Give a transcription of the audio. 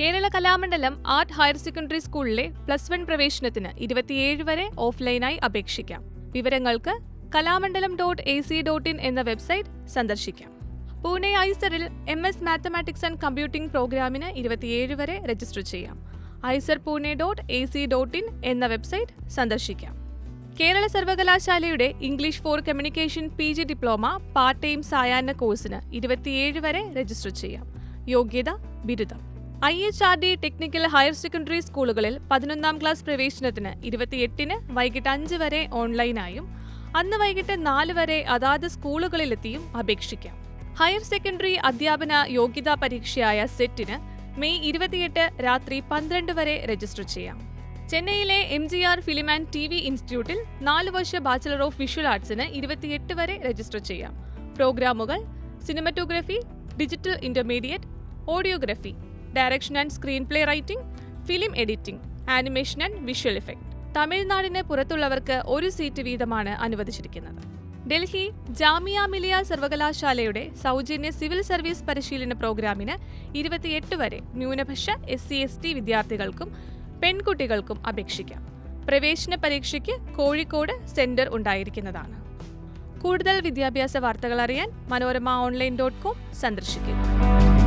Kerala Kalamandalam art higher secondary സ്കൂളിലെ plus one പ്രവേശനത്തിന് ഇരുപത്തിയേഴ് വരെ ഓഫ്ലൈനായി അപേക്ഷിക്കാം. വിവരങ്ങൾക്ക് Kalamandalam dot A C dot in എന്ന വെബ്സൈറ്റ് സന്ദർശിക്കാം. Pune ഐസറിൽ M S mathematics and computing പ്രോഗ്രാമിന് ഇരുപത്തിയേഴ് വരെ രജിസ്റ്റർ ചെയ്യാം. IISER Pune dot A C dot in എന്ന വെബ്സൈറ്റ് സന്ദർശിക്കാം. കേരള സർവകലാശാലയുടെ English for communication P G diploma part time സായാഹ്ന കോഴ്സിന് ഇരുപത്തിയേഴ് വരെ രജിസ്റ്റർ ചെയ്യാം. യോഗ്യത ബിരുദം. I H R D technical higher secondary സ്കൂളുകളിൽ പതിനൊന്നാം ക്ലാസ് പ്രവേശനത്തിന് ഇരുപത്തിയെട്ടിന് വൈകിട്ട് അഞ്ച് വരെ ഓൺലൈനായും അന്ന് വൈകിട്ട് നാല് വരെ അതാത് സ്കൂളുകളിലെത്തിയും അപേക്ഷിക്കാം. ഹയർ സെക്കൻഡറി അധ്യാപന യോഗ്യതാ പരീക്ഷയായ സെറ്റിന് മെയ് ഇരുപത്തിയെട്ട് രാത്രി പന്ത്രണ്ട് വരെ രജിസ്റ്റർ ചെയ്യാം. ചെന്നൈയിലെ M G R film and T V ഇൻസ്റ്റിറ്റ്യൂട്ടിൽ നാല് വർഷ ബാച്ചിലർ ഓഫ് വിഷ്വൽ ആർട്സിന് ഇരുപത്തിയെട്ട് വരെ രജിസ്റ്റർ ചെയ്യാം. പ്രോഗ്രാമുകൾ cinematography digital intermediate audiography direction and screen play writing film editing animation and visual effect തമിഴ്നാടിന് പുറത്തുള്ളവർക്ക് ഒരു സീറ്റ് വീതമാണ് അനുവദിച്ചിരിക്കുന്നത്. ഡൽഹി ജാമിയ മിലിയ സർവകലാശാലയുടെ സൗജന്യ സിവിൽ സർവീസ് പരിശീലന പ്രോഗ്രാമിന് ഇരുപത്തിയെട്ട് വരെ ന്യൂനപക്ഷ എസ് സി എസ് ടി വിദ്യാർത്ഥികൾക്കും പെൺകുട്ടികൾക്കും അപേക്ഷിക്കാം. പ്രവേശന പരീക്ഷയ്ക്ക് കോഴിക്കോട് സെന്റർ ഉണ്ടായിരിക്കുന്നതാണ്. കൂടുതൽ വിദ്യാഭ്യാസ വാർത്തകൾ അറിയാൻ മനോരമ ഓൺലൈൻ ഡോട്ട് കോം സന്ദർശിക്കുക.